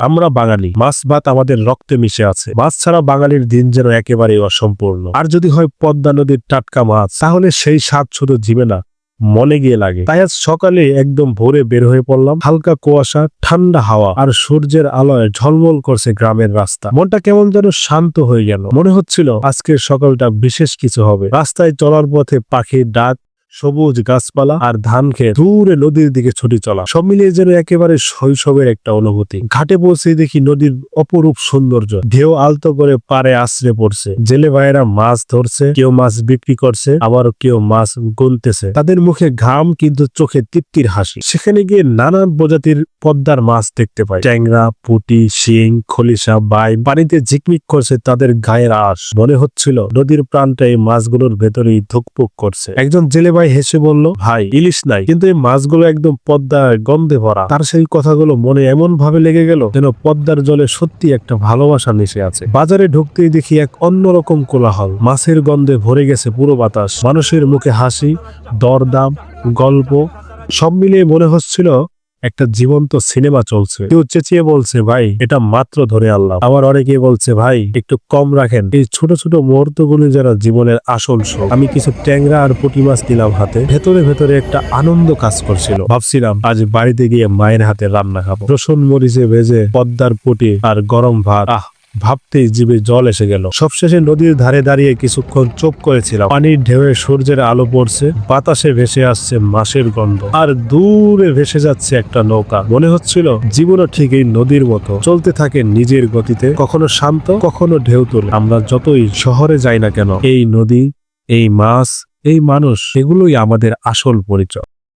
আমরা বাঙালি, মাছ ভাত আমাদের রক্তে মিশে আছে। মাছ ছাড়া বাঙালির দিন যেন একেবারেই অসম্পূর্ণ। আর যদি হয় পদ্মা নদীর টাটকা মাছ, তাহলে সেই স্বাদ শুধু জিবে না মনে গিয়ে লাগে। তাই আজ সকালে একদম ভোরে বের হয়ে পড়লাম। হালকা কুয়াশা, ঠান্ডা হাওয়া আর সূর্যের আলোয় ঝলমল করছে গ্রামের রাস্তা। মনটা কেমন যেন শান্ত হয়ে গেল। মনে হচ্ছিল আজকের সকালটা বিশেষ কিছু হবে। রাস্তায় চলার পথে পাখির ডাক সবুজ গাছপালা আর ধান খেয়ে দূরে নদীর দিকে ছুটি চলা। সব মিলিয়ে যেন একেবারে শৈশবের একটা অনুভূতি। ঘাটে পৌঁছে দেখি নদীর অপরূপ সৌন্দর্য। ঢেউ আলতো করে পারে আশ্রে পড়ছে। জেলে ভাইয়েরা মাছ ধরছে, কেউ মাছ বিক্রি করছে, আবার কেউ মাছ গুনতেছে। তাদের মুখে ঘাম, কিন্তু চোখে তৃপ্তির হাসি। সেখানে গিয়ে নানান প্রজাতির পদ্মার মাছ দেখতে পাই। ট্যাংরা, পুটি, শিং খলিসা বাই পানিতে ঝিকমিক করছে তাদের গায়ের আশ। মনে হচ্ছিল নদীর প্রাণটা এই মাছগুলোর ভেতরেই ধুকপুক করছে। একজন জেলে ভাই হেসে বলল ভাই ইলিশ নাই। কিন্তু এই মাছগুলো একদম পদ্মার গন্ধে ভরা। তার সেই কথাগুলো মনে এমন ভাবে লেগে গেল যেন পদ্মার জলে সত্যি একটা ভালোবাসা মিশে আছে। বাজারে ঢুকতেই দেখি এক অন্যরকম কোলাহল। মাছের গন্ধে ভরে গেছে পুরো বাতাস। মানুষের মুখে হাসি, দরদাম, গল্প, সব মিলিয়ে মনে হচ্ছিল একটা জীবন্ত সিনেমা চলছে। কেউ চেঁচিয়ে বলছে, ভাই, এটা মাত্র ধরে আল্লাহ আবার অনেকে বলছে, ভাই, একটু কম রাখেন। এই ছোট ছোট মুহূর্তগুলি যারা জীবনের আসল শোক আমি কিছু ট্যাংরা আর পুটি মাছ নিলাম হাতে। ভেতরে ভেতরে একটা আনন্দ কাজ করছিল। ভাবছিলাম, আজ বাড়িতে গিয়ে মায়ের হাতে রান্না খাব। রসুন, মরিচে ভেজে পদ্মার পুটি আর গরম ভাত। আহ ভাবতেই জীবে জল এসে গেল। সবশেষে নদীর ধারে দাঁড়িয়ে কিছুক্ষণ চোখ করেছিলাম। পানির ঢেউয়ে সূর্যের আলো পড়ছে, বাতাসে ভেসে আসছে মাসের গন্ধ। আর দূরে ভেসে যাচ্ছে একটা নৌকা। মনে হচ্ছিল জীবনও ঠিক এই নদীর মতো। চলতে থাকে নিজের গতিতে, কখনো শান্ত, কখনো ঢেউ তোলে। আমরা যতই শহরে যাই না কেন, এই নদী, এই মাছ, এই মানুষ, এগুলোই আমাদের আসল পরিচয়।